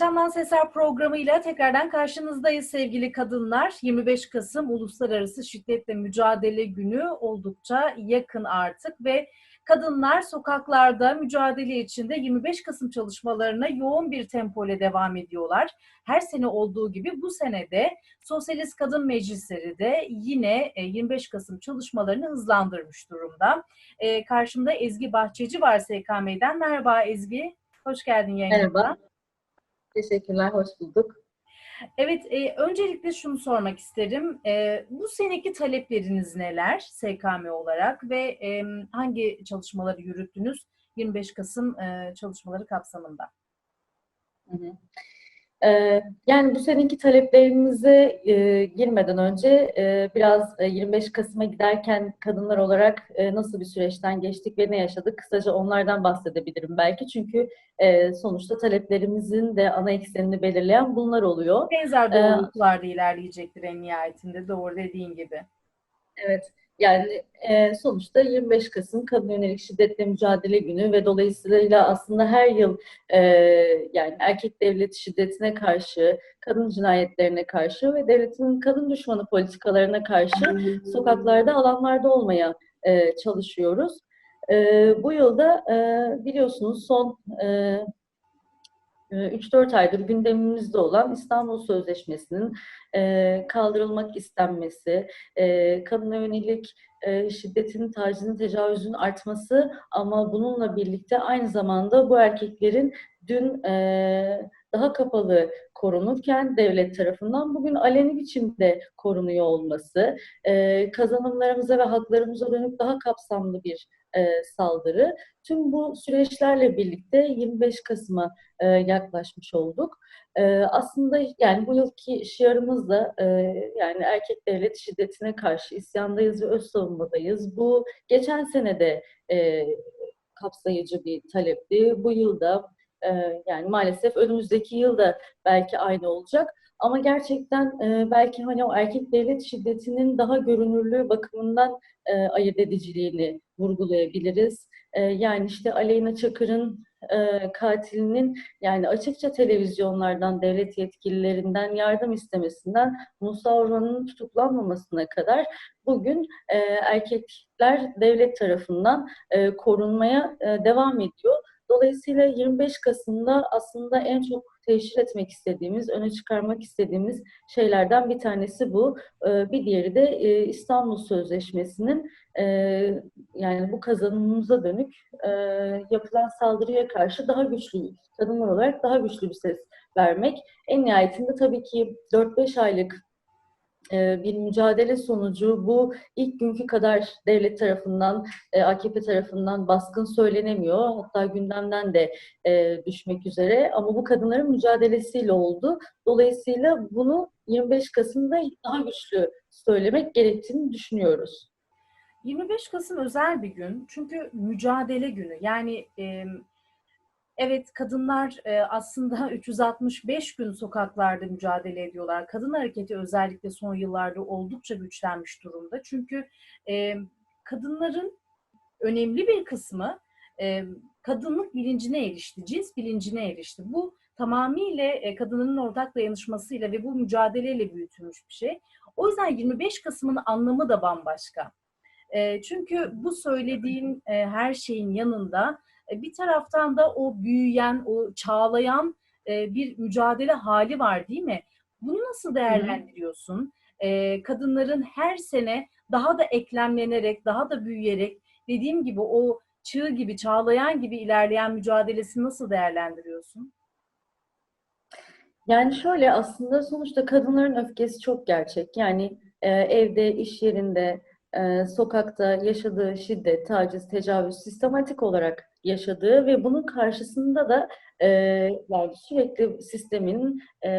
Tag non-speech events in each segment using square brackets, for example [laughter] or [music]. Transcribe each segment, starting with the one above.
Yaşamdan Sesler programıyla tekrardan karşınızdayız sevgili kadınlar. 25 Kasım Uluslararası Şiddetle Mücadele Günü oldukça yakın artık ve kadınlar sokaklarda mücadele içinde 25 Kasım çalışmalarına yoğun bir tempo ile devam ediyorlar. Her sene olduğu gibi bu senede Sosyalist Kadın Meclisleri de yine 25 Kasım çalışmalarını hızlandırmış durumda. Ee, Karşımda Ezgi Bahçeci var SKM'den. Merhaba Ezgi, hoş geldin yayınımıza. Merhaba. Teşekkürler, hoş bulduk. Evet, e, öncelikle şunu sormak isterim. E, bu seneki talepleriniz neler SKM olarak ve e, hangi çalışmaları yürüttünüz 25 Kasım e, çalışmaları kapsamında? Hı hı. Ee, yani bu seneki taleplerimize e, girmeden önce e, biraz e, 25 Kasım'a giderken kadınlar olarak e, nasıl bir süreçten geçtik ve ne yaşadık kısaca onlardan bahsedebilirim belki. Çünkü e, sonuçta taleplerimizin de ana eksenini belirleyen bunlar oluyor. Benzer doğrultularda ilerleyecektir en nihayetinde doğru dediğin gibi. Evet. Yani e, sonuçta 25 Kasım Kadın Yönelik Şiddetle Mücadele Günü ve dolayısıyla aslında her yıl e, yani erkek devlet şiddetine karşı, kadın cinayetlerine karşı ve devletin kadın düşmanı politikalarına karşı sokaklarda, alanlarda olmaya e, çalışıyoruz. E, bu yılda e, biliyorsunuz son e, 3-4 aydır gündemimizde olan İstanbul Sözleşmesi'nin e, kaldırılmak istenmesi, e, kadına yönelik e, şiddetin, tacizin, tecavüzün artması ama bununla birlikte aynı zamanda bu erkeklerin dün daha kapalı korunurken devlet tarafından bugün aleni biçimde korunuyor olması, kazanımlarımıza ve haklarımıza dönük daha kapsamlı bir e, saldırı. Tüm bu süreçlerle birlikte 25 Kasım'a e, yaklaşmış olduk. E, aslında yani bu yılki şiarımız da e, yani erkek devlet şiddetine karşı isyandayız ve öz savunmadayız. Bu geçen senede e, kapsayıcı bir talepti. Bu yılda e, yani maalesef önümüzdeki yılda belki aynı olacak. Ama gerçekten e, belki hani o erkek devlet şiddetinin daha görünürlüğü bakımından e, ayırt ediciliğini vurgulayabiliriz. E, yani işte Aleyna Çakır'ın e, katilinin yani açıkça televizyonlardan, devlet yetkililerinden yardım istemesinden Musa Orman'ın tutuklanmamasına kadar bugün e, erkekler devlet tarafından e, korunmaya e, devam ediyor. Dolayısıyla 25 Kasım'da aslında en çok teşhir etmek istediğimiz, öne çıkarmak istediğimiz şeylerden bir tanesi bu. Bir diğeri de İstanbul Sözleşmesi'nin yani bu kazanımımıza dönük yapılan saldırıya karşı daha güçlü, kadınlar olarak daha güçlü bir ses vermek. En nihayetinde tabii ki 4-5 aylık bir mücadele sonucu bu ilk günkü kadar devlet tarafından, AKP tarafından baskın söylenemiyor. Hatta gündemden de düşmek üzere. Ama bu kadınların mücadelesiyle oldu. Dolayısıyla bunu 25 Kasım'da daha güçlü söylemek gerektiğini düşünüyoruz. 25 Kasım özel bir gün çünkü mücadele günü. Yani Evet kadınlar e, aslında [laughs] 365 gün sokaklarda mücadele ediyorlar. Kadın hareketi özellikle son yıllarda oldukça güçlenmiş durumda. Çünkü e, kadınların önemli bir kısmı e, kadınlık bilincine erişti, cins bilincine erişti. Bu tamamıyla kadının ortak dayanışmasıyla ve bu mücadeleyle büyütülmüş bir şey. O yüzden 25 Kasım'ın anlamı da bambaşka. Çünkü bu söylediğim her şeyin yanında bir taraftan da o büyüyen, o çağlayan e, bir mücadele hali var değil mi? Bunu nasıl değerlendiriyorsun? E, kadınların her sene daha da eklemlenerek, daha da büyüyerek dediğim gibi o çığ gibi, çağlayan gibi ilerleyen mücadelesini nasıl değerlendiriyorsun? Yani şöyle aslında sonuçta kadınların öfkesi çok gerçek. Yani e, evde, iş yerinde, e, sokakta yaşadığı şiddet, taciz, tecavüz sistematik olarak yaşadığı ve bunun karşısında da e, yani sürekli sistemin e,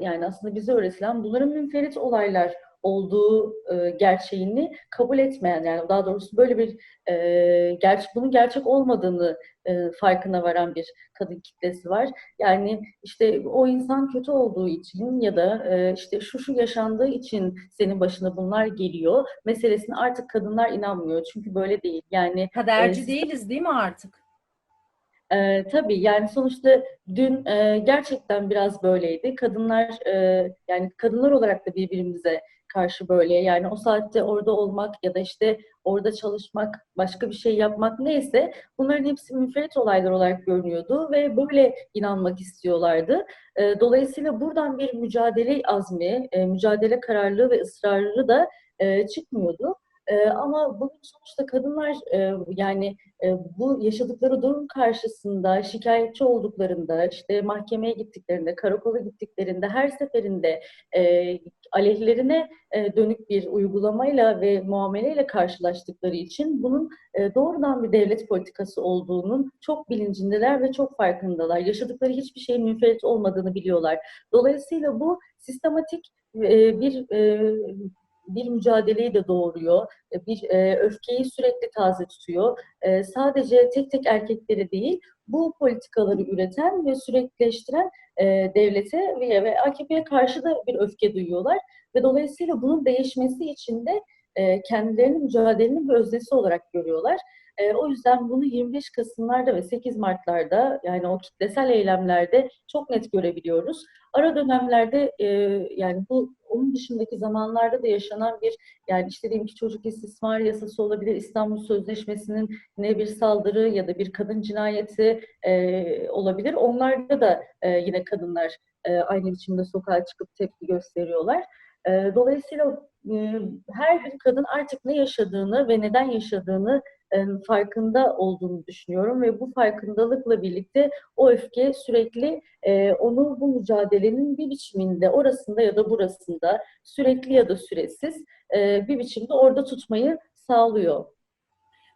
yani aslında bize öğretilen bunların münferit olaylar olduğu e, gerçeğini kabul etmeyen yani daha doğrusu böyle bir e, gerçek bunun gerçek olmadığını e, farkına varan bir kadın kitlesi var. Yani işte o insan kötü olduğu için ya da e, işte şu şu yaşandığı için senin başına bunlar geliyor meselesine artık kadınlar inanmıyor. Çünkü böyle değil. Yani kaderci e, değiliz değil mi artık? Ee, tabii yani sonuçta dün e, gerçekten biraz böyleydi. Kadınlar e, yani kadınlar olarak da birbirimize karşı böyle yani o saatte orada olmak ya da işte orada çalışmak, başka bir şey yapmak neyse bunların hepsi münferit olaylar olarak görünüyordu ve böyle inanmak istiyorlardı. Dolayısıyla buradan bir mücadele azmi, mücadele kararlılığı ve ısrarı da çıkmıyordu. E, ama bugün sonuçta kadınlar e, yani e, bu yaşadıkları durum karşısında şikayetçi olduklarında, işte mahkemeye gittiklerinde, karakola gittiklerinde her seferinde e, aleyhlerine e, dönük bir uygulamayla ve muameleyle karşılaştıkları için bunun e, doğrudan bir devlet politikası olduğunun çok bilincindeler ve çok farkındalar. Yaşadıkları hiçbir şeyin münferit olmadığını biliyorlar. Dolayısıyla bu sistematik e, bir e, bir mücadeleyi de doğuruyor, e, bir e, öfkeyi sürekli taze tutuyor. E, sadece tek tek erkekleri değil, bu politikaları üreten ve sürekleştiren e, devlete ve, ve AKP'ye karşı da bir öfke duyuyorlar. Ve dolayısıyla bunun değişmesi için de e, kendilerini mücadelenin bir öznesi olarak görüyorlar. E, o yüzden bunu 25 Kasımlarda ve 8 Mart'larda yani o kitlesel eylemlerde çok net görebiliyoruz. Ara dönemlerde e, yani bu onun dışındaki zamanlarda da yaşanan bir yani işte diyelim ki çocuk istismar yasası olabilir, İstanbul Sözleşmesi'nin ne bir saldırı ya da bir kadın cinayeti e, olabilir. Onlarda da e, yine kadınlar e, aynı biçimde sokağa çıkıp tepki gösteriyorlar. E, dolayısıyla e, her bir kadın artık ne yaşadığını ve neden yaşadığını farkında olduğunu düşünüyorum ve bu farkındalıkla birlikte o öfke sürekli e, onu bu mücadelenin bir biçiminde orasında ya da burasında sürekli ya da süresiz e, bir biçimde orada tutmayı sağlıyor.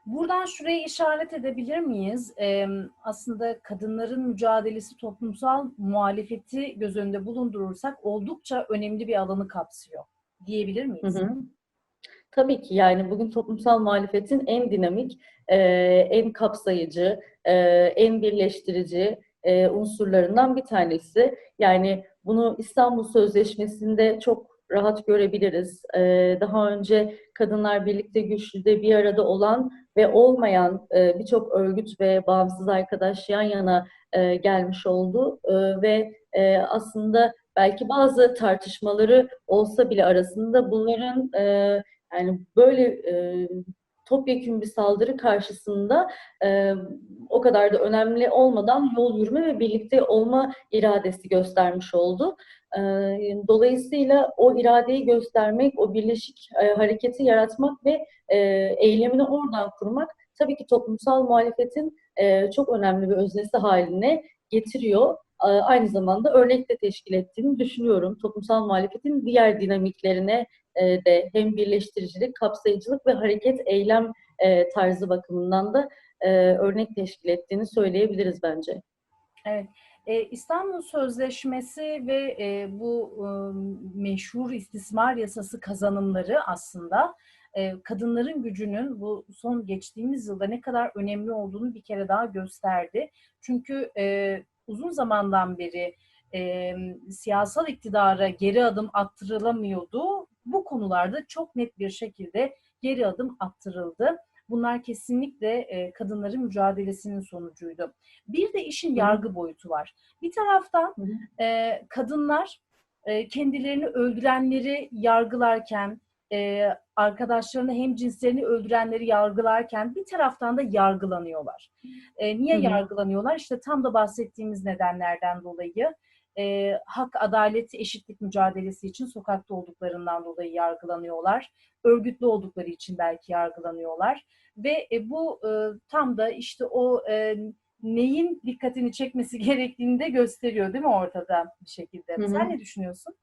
Buradan şuraya işaret edebilir miyiz? Ee, aslında kadınların mücadelesi toplumsal muhalefeti göz önünde bulundurursak oldukça önemli bir alanı kapsıyor diyebilir miyiz? Hı hı. Tabii ki yani bugün toplumsal muhalefetin en dinamik, e, en kapsayıcı, e, en birleştirici e, unsurlarından bir tanesi. Yani bunu İstanbul Sözleşmesi'nde çok rahat görebiliriz. E, daha önce Kadınlar Birlikte Güçlü'de bir arada olan ve olmayan e, birçok örgüt ve bağımsız arkadaş yan yana e, gelmiş oldu e, ve e, aslında belki bazı tartışmaları olsa bile arasında bunların e, yani böyle e, topyekun bir saldırı karşısında e, o kadar da önemli olmadan yol yürüme ve birlikte olma iradesi göstermiş oldu. E, dolayısıyla o iradeyi göstermek, o birleşik e, hareketi yaratmak ve e, eylemini oradan kurmak tabii ki toplumsal muhalefetin e, çok önemli bir öznesi haline getiriyor aynı zamanda örnek de teşkil ettiğini düşünüyorum. Toplumsal muhalefetin diğer dinamiklerine e, de hem birleştiricilik, kapsayıcılık ve hareket eylem e, tarzı bakımından da e, örnek teşkil ettiğini söyleyebiliriz bence. Evet. İstanbul Sözleşmesi ve bu meşhur istismar yasası kazanımları aslında kadınların gücünün bu son geçtiğimiz yılda ne kadar önemli olduğunu bir kere daha gösterdi. Çünkü uzun zamandan beri e, siyasal iktidara geri adım attırılamıyordu. Bu konularda çok net bir şekilde geri adım attırıldı. Bunlar kesinlikle e, kadınların mücadelesinin sonucuydu. Bir de işin yargı boyutu var. Bir taraftan e, kadınlar e, kendilerini öldürenleri yargılarken, e, arkadaşlarını hem cinslerini öldürenleri yargılarken bir taraftan da yargılanıyorlar. E, niye Hı-hı. yargılanıyorlar? İşte tam da bahsettiğimiz nedenlerden dolayı e, hak, adalet, eşitlik mücadelesi için sokakta olduklarından dolayı yargılanıyorlar. Örgütlü oldukları için belki yargılanıyorlar. Ve e, bu e, tam da işte o e, neyin dikkatini çekmesi [laughs] gerektiğini de gösteriyor değil mi ortada bir şekilde? Hı-hı. Sen ne düşünüyorsun?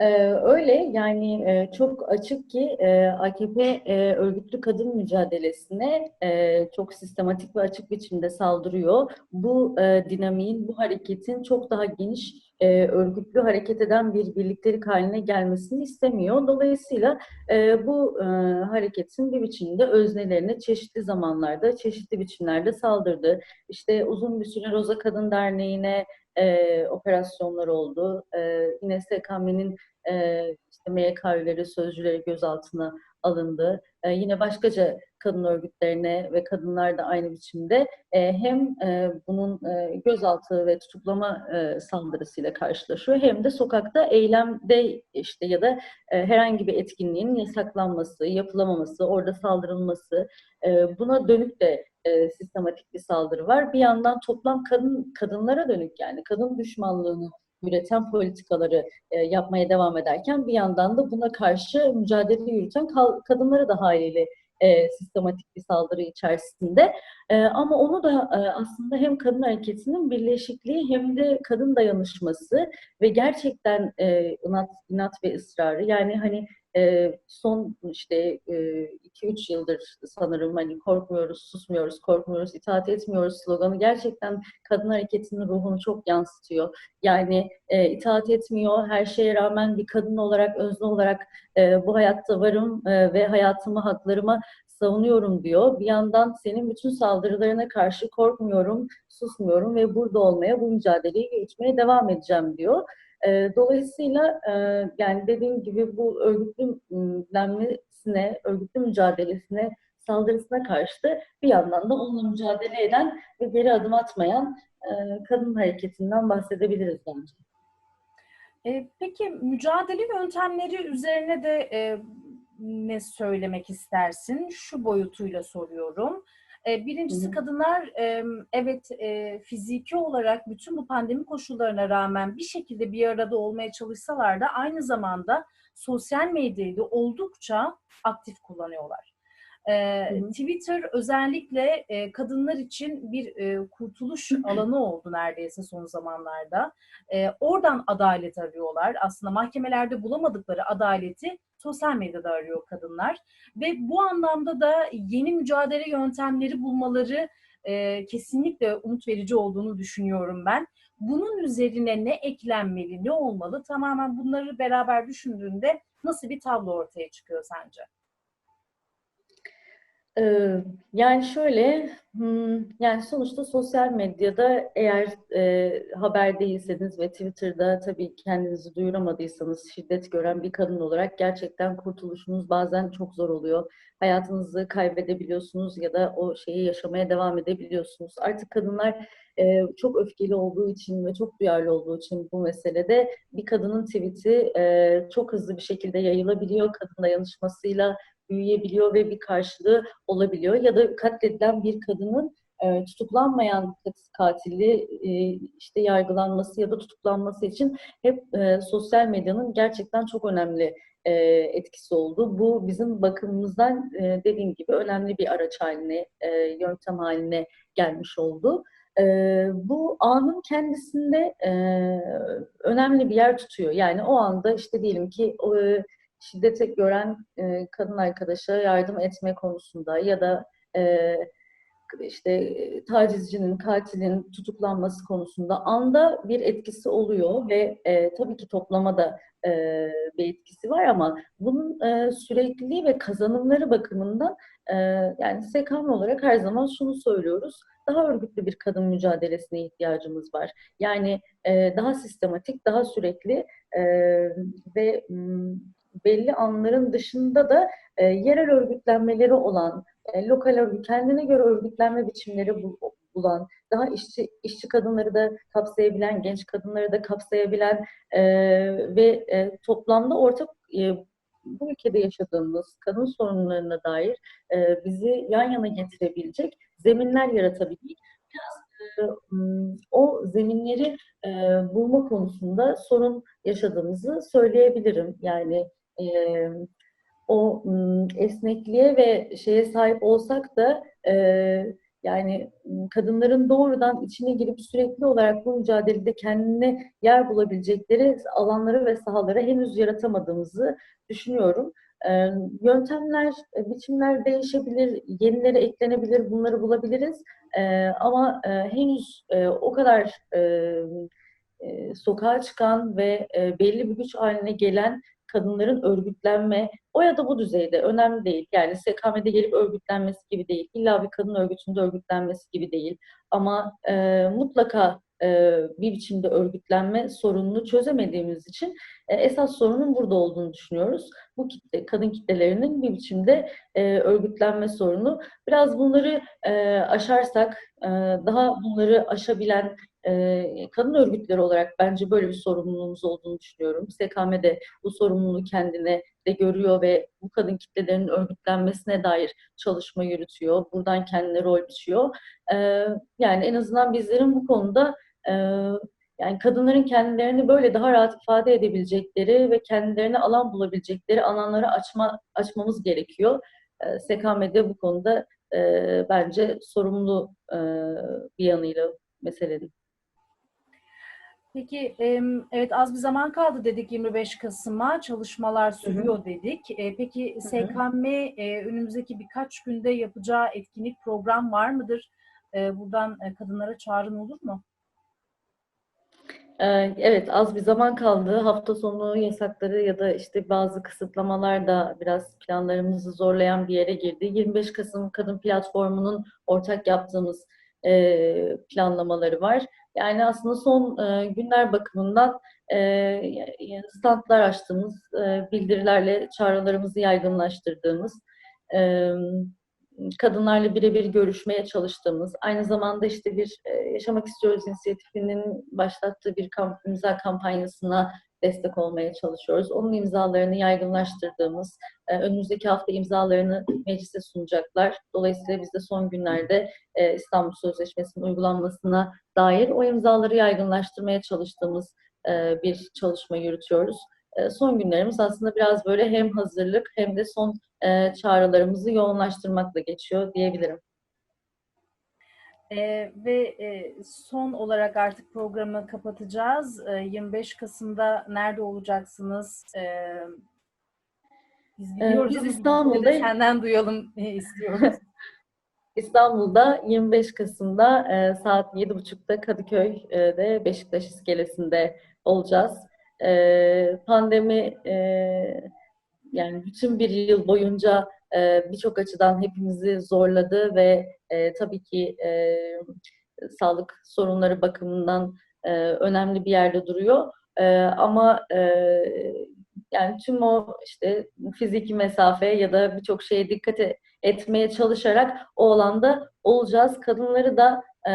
Ee, öyle yani e, çok açık ki e, AKP e, örgütlü kadın mücadelesine e, çok sistematik ve açık biçimde saldırıyor. Bu e, dinamiğin, bu hareketin çok daha geniş e, örgütlü hareket eden bir birliktelik haline gelmesini istemiyor. Dolayısıyla e, bu e, hareketin bir biçimde öznelerine çeşitli zamanlarda, çeşitli biçimlerde saldırdı. İşte uzun bir süre Roza Kadın Derneği'ne e, operasyonlar oldu. E, yine SKM'nin e, işte MYK üyeleri, sözcüleri gözaltına alındı. E, yine başkaca kadın örgütlerine ve kadınlar da aynı biçimde e, hem e, bunun e, gözaltı ve tutuklama e, saldırısıyla karşılaşıyor hem de sokakta eylemde işte ya da e, herhangi bir etkinliğin yasaklanması, yapılamaması, orada saldırılması e, buna dönük de e, sistematik bir saldırı var. Bir yandan toplam kadın kadınlara dönük yani kadın düşmanlığını üreten politikaları e, yapmaya devam ederken bir yandan da buna karşı mücadele yürüten kadınları da haliyle e, sistematik bir saldırı içerisinde. E, ama onu da e, aslında hem kadın hareketinin birleşikliği hem de kadın dayanışması ve gerçekten e, inat, inat ve ısrarı yani hani e, son işte 2-3 yıldır sanırım hani korkmuyoruz, susmuyoruz, korkmuyoruz, itaat etmiyoruz sloganı gerçekten kadın hareketinin ruhunu çok yansıtıyor. Yani e, itaat etmiyor, her şeye rağmen bir kadın olarak, özne olarak e, bu hayatta varım e, ve hayatımı, haklarımı savunuyorum diyor. Bir yandan senin bütün saldırılarına karşı korkmuyorum, susmuyorum ve burada olmaya, bu mücadeleyi yürütmeye devam edeceğim diyor. E, dolayısıyla e, yani dediğim gibi bu örgütlenmesine, örgütlü mücadelesine, saldırısına karşı da bir yandan da onunla mücadele eden ve geri adım atmayan e, kadın hareketinden bahsedebiliriz bence. E, peki mücadele yöntemleri üzerine de e, ne söylemek istersin? Şu boyutuyla soruyorum. E, birincisi kadınlar evet e, fiziki olarak bütün bu pandemi koşullarına rağmen bir şekilde bir arada olmaya çalışsalar da aynı zamanda sosyal medyayı da oldukça aktif kullanıyorlar. Twitter özellikle kadınlar için bir kurtuluş alanı oldu neredeyse son zamanlarda. Oradan adalet arıyorlar. Aslında mahkemelerde bulamadıkları adaleti sosyal medyada arıyor kadınlar. Ve bu anlamda da yeni mücadele yöntemleri bulmaları kesinlikle umut verici olduğunu düşünüyorum ben. Bunun üzerine ne eklenmeli, ne olmalı? Tamamen bunları beraber düşündüğünde nasıl bir tablo ortaya çıkıyor sence? Yani şöyle, yani sonuçta sosyal medyada eğer e, haber değilseniz ve Twitter'da tabii kendinizi duyuramadıysanız şiddet gören bir kadın olarak gerçekten kurtuluşunuz bazen çok zor oluyor. Hayatınızı kaybedebiliyorsunuz ya da o şeyi yaşamaya devam edebiliyorsunuz. Artık kadınlar e, çok öfkeli olduğu için ve çok duyarlı olduğu için bu meselede bir kadının tweet'i e, çok hızlı bir şekilde yayılabiliyor. Kadın dayanışmasıyla büyüyebiliyor ve bir karşılığı olabiliyor. Ya da katledilen bir kadının e, tutuklanmayan katili e, işte yargılanması ya da tutuklanması için hep e, sosyal medyanın gerçekten çok önemli e, etkisi oldu. Bu bizim bakımımızdan e, dediğim gibi önemli bir araç haline, e, yöntem haline gelmiş oldu. E, bu anın kendisinde e, önemli bir yer tutuyor. Yani o anda işte diyelim ki o, şiddete gören e, kadın arkadaşa yardım etme konusunda ya da e, işte tacizcinin, katilin tutuklanması konusunda anda bir etkisi oluyor ve e, tabii ki toplama da e, bir etkisi var ama bunun e, sürekliliği ve kazanımları bakımından e, yani SKM olarak her zaman şunu söylüyoruz. Daha örgütlü bir kadın mücadelesine ihtiyacımız var. Yani e, daha sistematik, daha sürekli e, ve belli anların dışında da e, yerel örgütlenmeleri olan, e, lokal örgüt, kendine göre örgütlenme biçimleri bu, bulan, daha işçi işçi kadınları da kapsayabilen, genç kadınları da kapsayabilen e, ve e, toplamda ortak e, bu ülkede yaşadığımız kadın sorunlarına dair e, bizi yan yana getirebilecek zeminler yaratabilmek. Biraz e, o zeminleri e, bulma konusunda sorun yaşadığımızı söyleyebilirim. Yani e, o esnekliğe ve şeye sahip olsak da e, yani kadınların doğrudan içine girip sürekli olarak bu mücadelede kendine yer bulabilecekleri alanları ve sahaları henüz yaratamadığımızı düşünüyorum. E, yöntemler, biçimler değişebilir, yenileri eklenebilir, bunları bulabiliriz. E, ama e, henüz e, o kadar e, e, sokağa çıkan ve e, belli bir güç haline gelen kadınların örgütlenme o ya da bu düzeyde önemli değil. Yani SKM'de gelip örgütlenmesi gibi değil. İlla bir kadın örgütünde örgütlenmesi gibi değil. Ama e, mutlaka e, bir biçimde örgütlenme sorununu çözemediğimiz için e, esas sorunun burada olduğunu düşünüyoruz. Bu kitle, kadın kitlelerinin bir biçimde e, örgütlenme sorunu. Biraz bunları e, aşarsak, e, daha bunları aşabilen kadın örgütleri olarak bence böyle bir sorumluluğumuz olduğunu düşünüyorum. SKM de bu sorumluluğu kendine de görüyor ve bu kadın kitlelerinin örgütlenmesine dair çalışma yürütüyor. Buradan kendine rol biçiyor. Yani en azından bizlerin bu konuda yani kadınların kendilerini böyle daha rahat ifade edebilecekleri ve kendilerine alan bulabilecekleri alanları açma açmamız gerekiyor. E, SKM'de bu konuda e, bence sorumlu e, bir yanıyla meselenin. Peki evet az bir zaman kaldı dedik 25 Kasım'a çalışmalar sürüyor dedik. E, Peki SKM e, önümüzdeki birkaç günde yapacağı etkinlik program var mıdır? E, Buradan kadınlara çağrın olur mu? Evet, az bir zaman kaldı. Hafta sonu yasakları ya da işte bazı kısıtlamalar da biraz planlarımızı zorlayan bir yere girdi. 25 Kasım Kadın Platformu'nun ortak yaptığımız planlamaları var. Yani aslında son e, günler bakımından e, standlar açtığımız, e, bildirilerle çağrılarımızı yaygınlaştırdığımız, e, kadınlarla birebir görüşmeye çalıştığımız, aynı zamanda işte bir e, Yaşamak İstiyoruz inisiyatifinin başlattığı bir kamp, imza kampanyasına destek olmaya çalışıyoruz. Onun imzalarını yaygınlaştırdığımız, e, önümüzdeki hafta imzalarını meclise sunacaklar. Dolayısıyla biz de son günlerde e, İstanbul Sözleşmesi'nin uygulanmasına dair o imzaları yaygınlaştırmaya çalıştığımız bir çalışma yürütüyoruz. Son günlerimiz aslında biraz böyle hem hazırlık hem de son e, çağrılarımızı yoğunlaştırmakla geçiyor diyebilirim. E, ve e, son olarak artık programı kapatacağız. E, 25 Kasım'da nerede olacaksınız? E, biz biliyoruz biz İstanbul'da- senden duyalım [laughs] e, istiyoruz. [laughs] İstanbul'da 25 Kasım'da e, saat 7.30'da Kadıköy'de Beşiktaş iskelesinde olacağız. E, pandemi e, yani bütün bir yıl boyunca e, birçok açıdan hepimizi zorladı ve e, tabii ki e, sağlık sorunları bakımından e, önemli bir yerde duruyor. E, ama e, yani tüm o işte fiziki mesafe ya da birçok şeye dikkat e- etmeye çalışarak o alanda olacağız. Kadınları da e,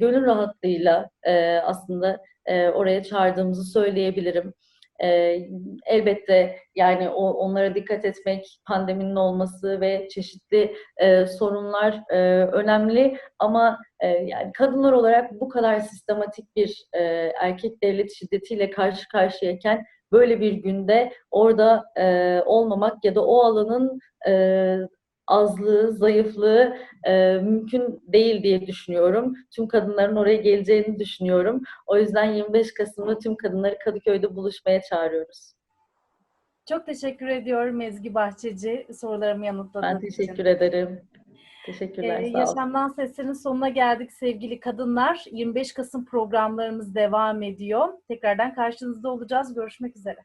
gönül rahatlığıyla e, aslında e, oraya çağırdığımızı söyleyebilirim. E, elbette yani o, onlara dikkat etmek, pandeminin olması ve çeşitli e, sorunlar e, önemli. Ama e, yani kadınlar olarak bu kadar sistematik bir e, erkek devlet şiddetiyle karşı karşıyayken böyle bir günde orada e, olmamak ya da o alanın e, azlığı, zayıflığı e, mümkün değil diye düşünüyorum. Tüm kadınların oraya geleceğini düşünüyorum. O yüzden 25 Kasım'da tüm kadınları Kadıköy'de buluşmaya çağırıyoruz. Çok teşekkür ediyorum Ezgi Bahçeci sorularımı yanıtladığın Ben için. teşekkür ederim. Teşekkürler, Ee, sağ. Yaşamdan Sesler'in sonuna geldik sevgili kadınlar. 25 Kasım programlarımız devam ediyor. Tekrardan karşınızda olacağız. Görüşmek üzere.